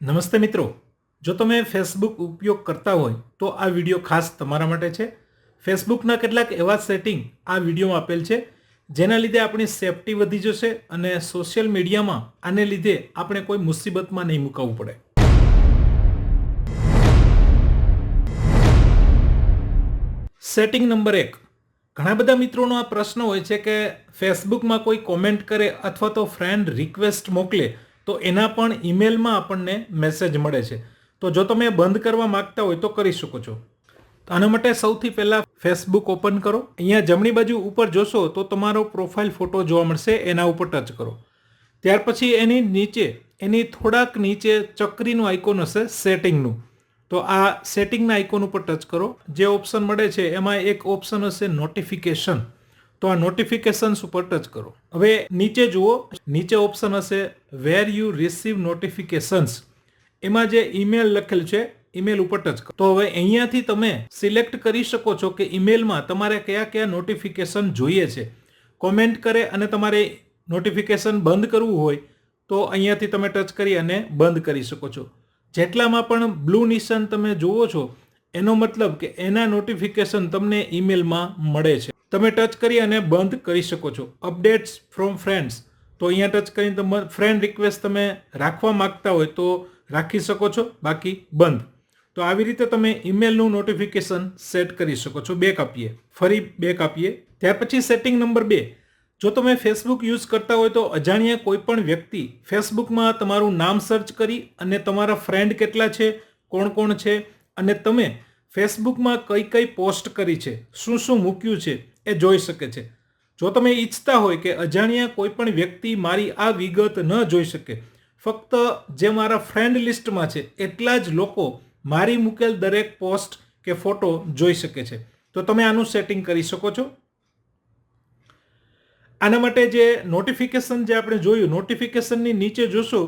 નમસ્તે મિત્રો. જો તમે ફેસબુક ઉપયોગ કરતા હોય, તો આ વીડિયો ખાસ તમારા માટે છે. ફેસબુકના કેટલાક એવા સેટિંગ આ વિડીયોમાં આપેલ છે, જેના લીધે આપણી સેફટી વધી જશે અને સોશિયલ મીડિયામાં આને લીધે આપણે કોઈ મુસીબતમાં નહીં મુકાવવું પડે. સેટિંગ નંબર એક. ઘણા બધા મિત્રોનો આ પ્રશ્ન હોય છે કે ફેસબુકમાં કોઈ કોમેન્ટ કરે અથવા તો ફ્રેન્ડ રિક્વેસ્ટ મોકલે તો એના પણ ઈમેલમાં આપણને મેસેજ મળે છે. તો જો તમે બંધ કરવા માંગતા હોય તો કરી શકો છો. આના માટે સૌથી પહેલાં ફેસબુક ઓપન કરો. અહીંયા જમણી બાજુ ઉપર જોશો તો તમારો પ્રોફાઇલ ફોટો જોવા મળશે, એના ઉપર ટચ કરો. ત્યાર પછી એની નીચે, એની થોડાક નીચે ચક્રીનું આઇકોન હશે સેટિંગનું તો આ સેટિંગના આઇકોન ઉપર ટચ કરો. જે ઓપ્શન મળે છે, એમાં એક ઓપ્શન હશે નોટિફિકેશન તો આ નોટિફિકેશન્સ ઉપર ટચ કરો. હવે નીચે જુઓ, નીચે ઓપ્શન હશે વેર યુ રિસીવ નોટિફિકેશન્સ એમાં જે ઈમેલ લખેલ છે ઈમેલ ઉપર ટચ કરો. તો હવે અહીંયાથી તમે સિલેક્ટ કરી શકો છો કે ઈમેલમાં તમારે કયા કયા નોટિફિકેશન જોઈએ છે. કોમેન્ટ કરે અને તમારે નોટિફિકેશન બંધ કરવું હોય, તો અહીંયાથી તમે ટચ કરી અને બંધ કરી શકો છો. જેટલામાં પણ બ્લુ નિશાન તમે જુઓ છો, એનો મતલબ કે એના નોટિફિકેશન તમને ઈમેલમાં મળે છે. તમે ટચ કરી અને બંધ કરી શકો છો. Updates from friends. તો અહીંયા ટચ કરીને તમે ફ્રેન્ડ રિક્વેસ્ટ તમે રાખવા માગતા હોય તો રાખી શકો છો, બાકી બંધ. તો આવી રીતે તમે ઈમેલનું નોટિફિકેશન સેટ કરી શકો છો, બેક આપીએ. ફરી બેક આપીએ. ત્યાર પછી સેટિંગ નંબર બે. જો તમે ફેસબુક યુઝ કરતા હોય તો અજાણ્યા કોઈ પણ વ્યક્તિ ફેસબુકમાં તમારું નામ સર્ચ કરી અને તમારા ફ્રેન્ડ કેટલા છે, કોણ કોણ છે, અને તમે ફેસબુકમાં કઈ કઈ પોસ્ટ કરી છે, શું શું મૂક્યું છે એ જોઈ શકે છે. જો તમે ઈચ્છતા હોય કે અજાણ્યા કોઈ પણ વ્યક્તિ મારી આ વિગત ન જોઈ શકે, ફક્ત જે મારા ફ્રેન્ડ લિસ્ટમાં છે, એટલા જ લોકો મારી મૂકેલ દરેક પોસ્ટ કે ફોટો જોઈ શકે છે. તો તમે આનું સેટિંગ કરી શકો છો. આના માટે જે નોટિફિકેશન જે આપણે જોયું નોટિફિકેશનની નીચે જોશો,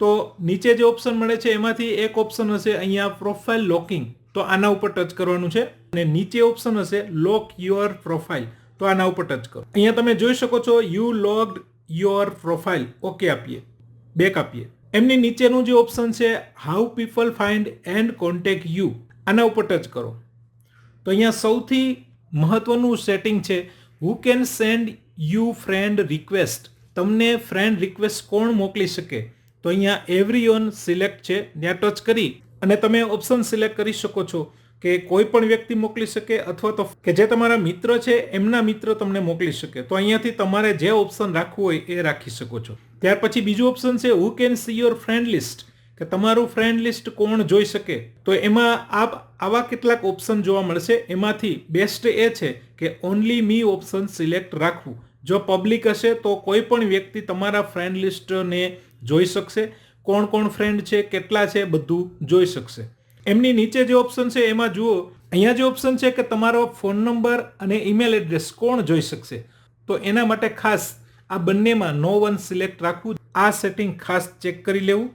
તો નીચે જે ઓપ્શન મળે છે, એમાંથી એક ઓપ્શન હશે અહીંયા પ્રોફાઇલ લોકિંગ તો આના ઉપર ટચ કરવાનું છે. અને નીચે ઓપ્શન હશે લોક યોર પ્રોફાઇલ તો આના ઉપર ટચ કરો. અહીંયા તમે જોઈ શકો છો you logged your profile okay આપીએ. બેક આપીએ. એમની નીચેનું જે ઓપ્શન છે how people find and contact you આના ઉપર ટચ કરો. તો અહીંયા સૌથી મહત્વનું સેટિંગ છે who can send you friend request તમને ફ્રેન્ડ રિક્વેસ્ટ કોણ મોકલી શકે? તો અહીંયા એવરી ઓન સિલેક્ટ છે. ત્યાં ટચ કરી. અને તમે ઓપ્શન સિલેક્ટ કરી શકો છો કે કોઈ પણ વ્યક્તિ મોકલી શકે અથવા તો કે જે તમારા મિત્ર છે, એમના મિત્ર તમને મોકલી શકે. તો અહીંયાથી તમારે જે ઓપ્શન રાખવું હોય એ રાખી શકો છો. ત્યાર પછી બીજું ઓપ્શન છે who can see your friend list કે તમારું ફ્રેન્ડ લિસ્ટ કોણ જોઈ શકે? તો એમાં આપ આવા કેટલાક ઓપ્શન જોવા મળશે. એમાંથી બેસ્ટ એ છે કે ઓનલી મી ઓપ્શન સિલેક્ટ રાખવું. જો પબ્લિક હશે તો કોઈ પણ વ્યક્તિ તમારા ફ્રેન્ડ લિસ્ટને જોઈ શકશે. કોણ કોણ ફ્રેન્ડ છે, કેટલા છે, બધું જોઈ શકશે. એમની નીચે જે ઓપ્શન છે, એમાં જુઓ, અહીંયા જે ઓપ્શન છે કે તમારો ફોન નંબર અને ઈમેલ એડ્રેસ કોણ જોઈ શકશે? તો એના માટે ખાસ આ બંનેમાં નો વન સિલેક્ટ રાખવું. આ સેટિંગ ખાસ ચેક કરી લેવું.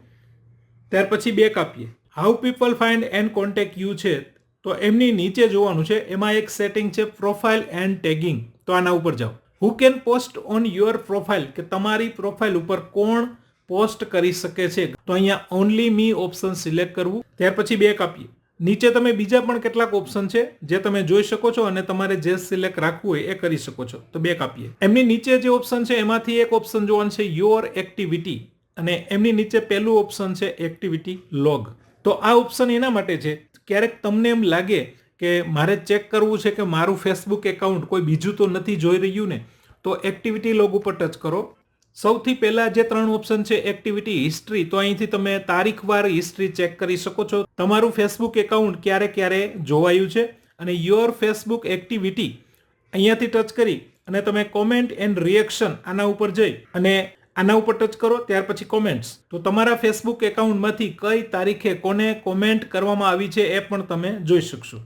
ત્યાર પછી બેક આપીએ. How people find and contact you છે. તો એમની નીચે જોવાનું છે, એમાં એક સેટિંગ છે પ્રોફાઇલ એન્ડ ટેગિંગ તો આના ઉપર જાઓ. Who can post on your profile કે તમારી પ્રોફાઇલ ઉપર કોણ પોસ્ટ કરી શકે છે. તો અહીંયા ઓનલી મી ઓપ્શન સિલેક્ટ કરવું. ત્યાર પછી બેક આપીએ. નીચે તમે બીજા પણ કેટલાક ઓપ્શન છે, જે તમે જોઈ શકો છો અને તમારે જે સિલેક્ટ રાખવું હોય એ કરી શકો છો. તો બેક આપીએ. એમની નીચે જે ઓપ્શન છે, એમાંથી એક ઓપ્શન જોવાનું છે યોર એક્ટિવિટી અને એમની નીચે પહેલું ઓપ્શન છે એક્ટિવિટી લોગ તો આ ઓપ્શન એના માટે છે. ક્યારેક તમને એમ લાગે કે મારે ચેક કરવું છે કે મારું ફેસબુક એકાઉન્ટ કોઈ બીજું તો નથી જોઈ રહ્યું ને? તો એક્ટિવિટી લોગ ઉપર ટચ કરો. સૌથી પહેલા જે ત્રણ ઓપ્શન છે એક્ટિવિટી હિસ્ટ્રી તો અહીંથી તમે તારીખવાર હિસ્ટ્રી ચેક કરી શકો છો. તમારું ફેસબુક એકાઉન્ટ ક્યારે ક્યારે જોવાયું છે અને યોર ફેસબુક એક્ટિવિટી અહીંયાથી ટચ કરી અને તમે કોમેન્ટ એન્ડ રિએક્શન આના ઉપર જઈ અને આના ઉપર ટચ કરો, ત્યાર પછી કોમેન્ટ્સ તો તમારા ફેસબુક એકાઉન્ટમાંથી કઈ તારીખે કોને કોમેન્ટ કરવામાં આવી છે એ પણ તમે જોઈ શકશો.